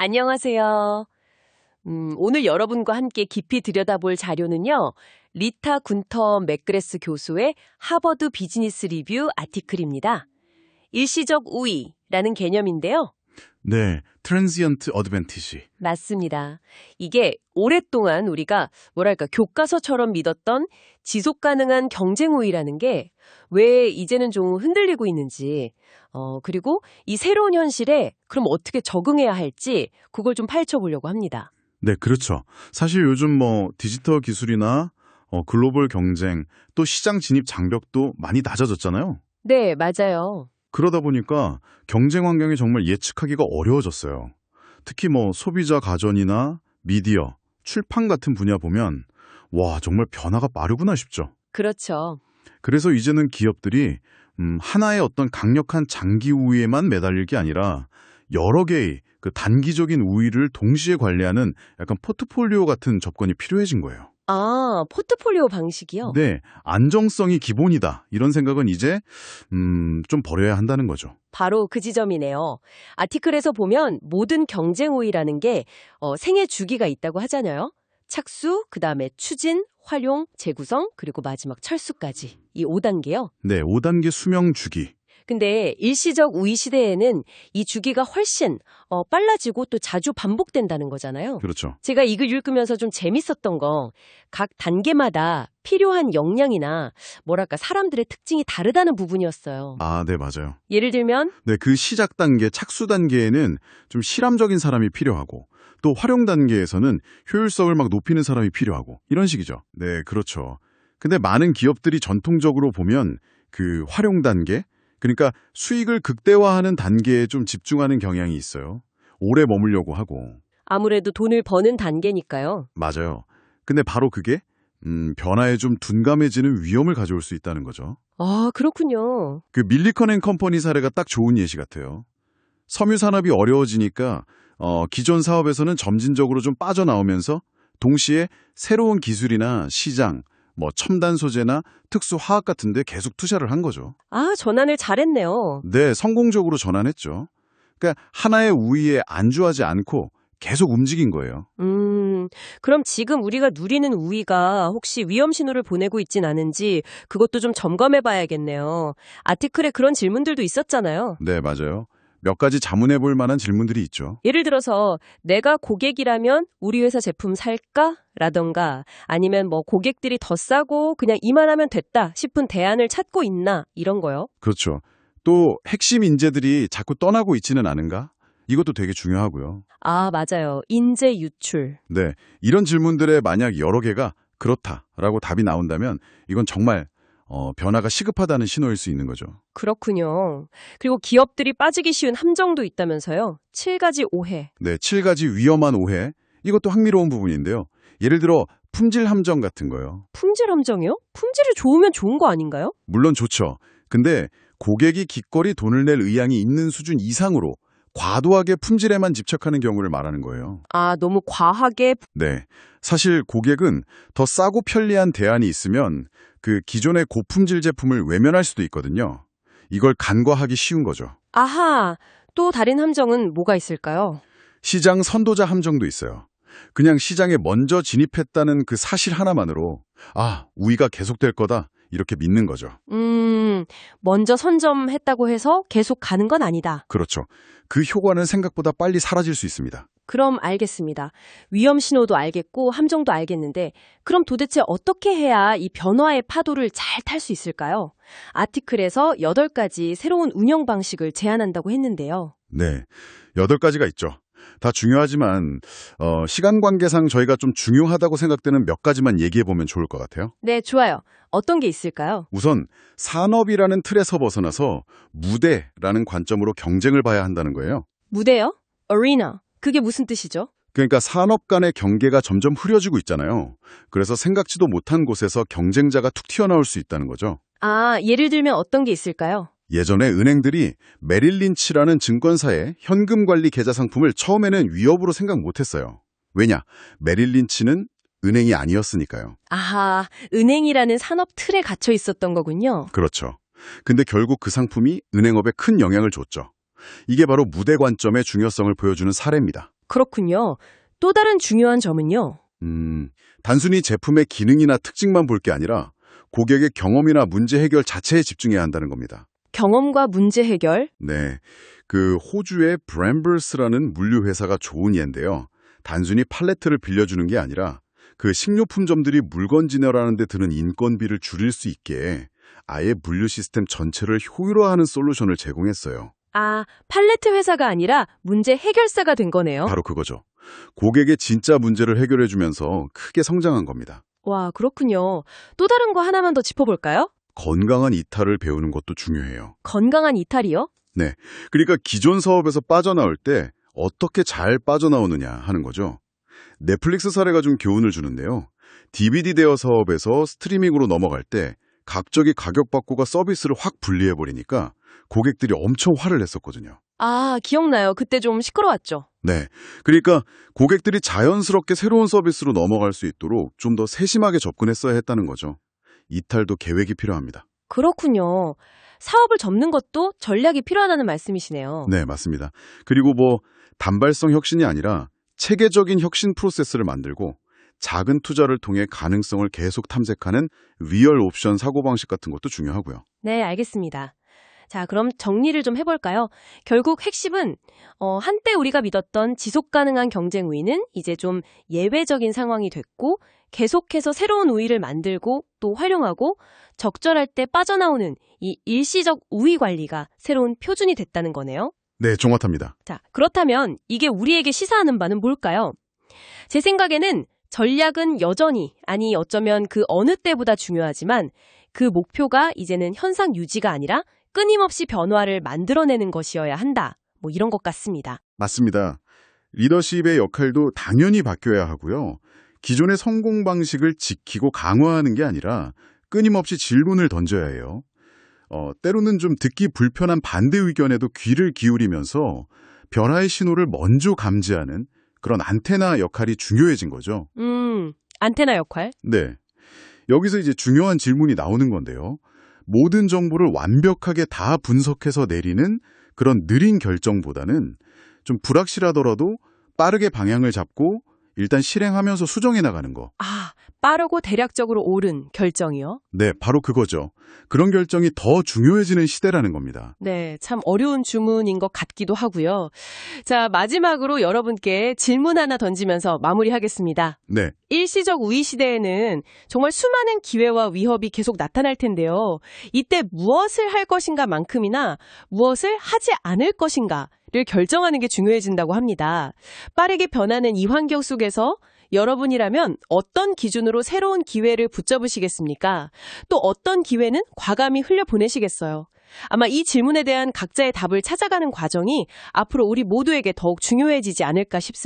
안녕하세요. 음, 오늘 여러분과 함께 깊이 들여다볼 자료는요. 리타 군터 맥그레스 교수의 하버드 비즈니스 리뷰 아티클입니다. 일시적 우위라는 개념인데요. 네, 트랜지언트 어드밴티지. 맞습니다. 이게 오랫동안 우리가 뭐랄까 교과서처럼 믿었던 지속 가능한 경쟁 우위라는 게 왜 이제는 좀 흔들리고 있는지, 어, 그리고 이 새로운 현실에 그럼 어떻게 적응해야 할지 그걸 좀 파헤쳐 보려고 합니다. 네, 그렇죠. 사실 요즘 뭐 디지털 기술이나 어, 글로벌 경쟁 또 시장 진입 장벽도 많이 낮아졌잖아요. 네, 맞아요. 그러다 보니까 경쟁 환경이 정말 예측하기가 어려워졌어요. 특히 뭐 소비자 가전이나 미디어, 출판 같은 분야 보면 와, 정말 변화가 빠르구나 싶죠. 그렇죠. 그래서 이제는 기업들이 음, 하나의 어떤 강력한 장기 우위에만 매달릴 게 아니라 여러 개의 그 단기적인 우위를 동시에 관리하는 약간 포트폴리오 같은 접근이 필요해진 거예요. 아, 포트폴리오 방식이요? 네, 안정성이 기본이다. 이런 생각은 이제 음, 좀 버려야 한다는 거죠. 바로 그 지점이네요. 아티클에서 보면 모든 경쟁 우위라는 게 어, 생애 주기가 있다고 하잖아요. 착수, 그 다음에 추진, 활용, 재구성, 그리고 마지막 철수까지. 이 5단계요. 네, 5단계 수명 주기. 근데 일시적 우위 시대에는 이 주기가 훨씬 어, 빨라지고 또 자주 반복된다는 거잖아요. 그렇죠. 제가 이 글 읽으면서 좀 재밌었던 거 각 단계마다 필요한 역량이나 뭐랄까 사람들의 특징이 다르다는 부분이었어요. 아, 네, 맞아요. 예를 들면 네, 그 시작 단계, 착수 단계에는 좀 실험적인 사람이 필요하고 또 활용 단계에서는 효율성을 막 높이는 사람이 필요하고 이런 식이죠. 네, 그렇죠. 근데 많은 기업들이 전통적으로 보면 그 활용 단계, 그러니까 수익을 극대화하는 단계에 좀 집중하는 경향이 있어요. 오래 머물려고 하고. 아무래도 돈을 버는 단계니까요. 맞아요. 근데 바로 그게 음, 변화에 좀 둔감해지는 위험을 가져올 수 있다는 거죠. 아, 그렇군요. 그 밀리컨 앤 컴퍼니 사례가 딱 좋은 예시 같아요. 섬유 산업이 어려워지니까 어, 기존 사업에서는 점진적으로 좀 빠져나오면서 동시에 새로운 기술이나 시장, 뭐 첨단 소재나 특수 화학 같은 데 계속 투자를 한 거죠. 아, 전환을 잘했네요. 네, 성공적으로 전환했죠. 그러니까 하나의 우위에 안주하지 않고 계속 움직인 거예요. 음, 그럼 지금 우리가 누리는 우위가 혹시 위험 신호를 보내고 있진 않은지 그것도 좀 점검해 봐야겠네요. 아티클에 그런 질문들도 있었잖아요. 네, 맞아요. 몇 가지 자문해 볼 만한 질문들이 있죠. 예를 들어서 내가 고객이라면 우리 회사 제품 살까? 라던가 아니면 뭐 고객들이 더 싸고 그냥 이만하면 됐다 싶은 대안을 찾고 있나? 이런 거요. 그렇죠. 또 핵심 인재들이 자꾸 떠나고 있지는 않은가? 이것도 되게 중요하고요. 아, 맞아요. 인재 유출. 네, 이런 질문들에 만약 여러 개가 그렇다라고 답이 나온다면 이건 정말 어, 변화가 시급하다는 신호일 수 있는 거죠. 그렇군요. 그리고 기업들이 빠지기 쉬운 함정도 있다면서요. 7가지 오해. 네, 7가지 위험한 오해. 이것도 흥미로운 부분인데요. 예를 들어 품질 함정 같은 거요. 품질 함정이요? 품질이 좋으면 좋은 거 아닌가요? 물론 좋죠. 근데 고객이 기꺼이 돈을 낼 의향이 있는 수준 이상으로 과도하게 품질에만 집착하는 경우를 말하는 거예요. 아, 너무 과하게 네. 사실 고객은 더 싸고 편리한 대안이 있으면 그 기존의 고품질 제품을 외면할 수도 있거든요. 이걸 간과하기 쉬운 거죠. 아하. 또 다른 함정은 뭐가 있을까요? 시장 선도자 함정도 있어요. 그냥 시장에 먼저 진입했다는 그 사실 하나만으로 아, 우위가 계속될 거다. 이렇게 믿는 거죠. 음, 먼저 선점했다고 해서 계속 가는 건 아니다. 그렇죠. 그 효과는 생각보다 빨리 사라질 수 있습니다. 그럼 알겠습니다. 위험 신호도 알겠고 함정도 알겠는데 그럼 도대체 어떻게 해야 이 변화의 파도를 잘 탈 수 있을까요? 아티클에서 8가지 새로운 운영 방식을 제안한다고 했는데요. 네. 여덟 가지가 있죠. 다 중요하지만 어, 시간 관계상 저희가 좀 중요하다고 생각되는 몇 가지만 얘기해 보면 좋을 것 같아요. 네, 좋아요. 어떤 게 있을까요? 우선 산업이라는 틀에서 벗어나서 무대라는 관점으로 경쟁을 봐야 한다는 거예요. 무대요? arena. 그게 무슨 뜻이죠? 그러니까 산업 간의 경계가 점점 흐려지고 있잖아요. 그래서 생각지도 못한 곳에서 경쟁자가 툭 튀어나올 수 있다는 거죠. 아, 예를 들면 어떤 게 있을까요? 예전에 은행들이 메릴린치라는 증권사의 현금 관리 계좌 상품을 처음에는 위협으로 생각 못했어요. 왜냐? 메릴린치는 은행이 아니었으니까요. 아하, 은행이라는 산업 틀에 갇혀 있었던 거군요. 그렇죠. 근데 결국 그 상품이 은행업에 큰 영향을 줬죠. 이게 바로 무대 관점의 중요성을 보여주는 사례입니다. 그렇군요. 또 다른 중요한 점은요. 음, 단순히 제품의 기능이나 특징만 볼 게 아니라 고객의 경험이나 문제 해결 자체에 집중해야 한다는 겁니다. 경험과 문제 해결. 네. 그 호주의 브램블스라는 물류 회사가 좋은 예인데요. 단순히 팔레트를 빌려주는 게 아니라 그 식료품점들이 물건 진열하는 데 드는 인건비를 줄일 수 있게 아예 물류 시스템 전체를 효율화하는 솔루션을 제공했어요. 아, 팔레트 회사가 아니라 문제 해결사가 된 거네요. 바로 그거죠. 고객의 진짜 문제를 해결해 주면서 크게 성장한 겁니다. 와, 그렇군요. 또 다른 거 하나만 더 짚어볼까요? 건강한 이탈을 배우는 것도 중요해요. 건강한 이탈이요? 그러니까 기존 사업에서 빠져나올 때 어떻게 잘 빠져나오느냐 하는 거죠. 넷플릭스 사례가 좀 교훈을 주는데요. DVD 대여 사업에서 스트리밍으로 넘어갈 때 각적이 가격 바꾸가 서비스를 확 분리해버리니까 고객들이 엄청 화를 냈었거든요. 아, 기억나요. 그때 좀 시끄러웠죠. 네. 그러니까 고객들이 자연스럽게 새로운 서비스로 넘어갈 수 있도록 좀 더 세심하게 접근했어야 했다는 거죠. 이탈도 계획이 필요합니다. 그렇군요. 사업을 접는 것도 전략이 필요하다는 말씀이시네요. 네, 맞습니다. 그리고 뭐 단발성 혁신이 아니라 체계적인 혁신 프로세스를 만들고 작은 투자를 통해 가능성을 계속 탐색하는 리얼 옵션 사고방식 같은 것도 중요하고요. 네, 알겠습니다. 자, 그럼 정리를 좀 해볼까요? 결국 핵심은, 어, 한때 우리가 믿었던 지속 가능한 경쟁 우위는 이제 좀 예외적인 상황이 됐고, 계속해서 새로운 우위를 만들고 또 활용하고, 적절할 때 빠져나오는 이 일시적 우위 관리가 새로운 표준이 됐다는 거네요. 네, 정확합니다. 자, 그렇다면 이게 우리에게 시사하는 바는 뭘까요? 제 생각에는 전략은 여전히, 아니 어쩌면 그 어느 때보다 중요하지만 그 목표가 이제는 현상 유지가 아니라 끊임없이 변화를 만들어내는 것이어야 한다. 뭐 이런 것 같습니다. 맞습니다. 리더십의 역할도 당연히 바뀌어야 하고요. 기존의 성공 방식을 지키고 강화하는 게 아니라 끊임없이 질문을 던져야 해요. 어, 때로는 좀 듣기 불편한 반대 의견에도 귀를 기울이면서 변화의 신호를 먼저 감지하는 그런 안테나 역할이 중요해진 거죠. 음, 안테나 역할? 네. 여기서 이제 중요한 질문이 나오는 건데요. 모든 정보를 완벽하게 다 분석해서 내리는 그런 느린 결정보다는 좀 불확실하더라도 빠르게 방향을 잡고 일단 실행하면서 수정해 나가는 거. 아, 빠르고 대략적으로 옳은 결정이요? 네, 바로 그거죠. 그런 결정이 더 중요해지는 시대라는 겁니다. 네, 참 어려운 주문인 것 같기도 하고요. 자, 마지막으로 여러분께 질문 하나 던지면서 마무리하겠습니다. 네, 일시적 우위 시대에는 정말 수많은 기회와 위협이 계속 나타날 텐데요. 이때 무엇을 할 것인가 만큼이나 무엇을 하지 않을 것인가 를 결정하는 게 중요해진다고 합니다. 빠르게 변하는 이 환경 속에서 여러분이라면 어떤 기준으로 새로운 기회를 붙잡으시겠습니까? 또 어떤 기회는 과감히 흘려보내시겠어요? 아마 이 질문에 대한 각자의 답을 찾아가는 과정이 앞으로 우리 모두에게 더욱 중요해지지 않을까 싶습니다.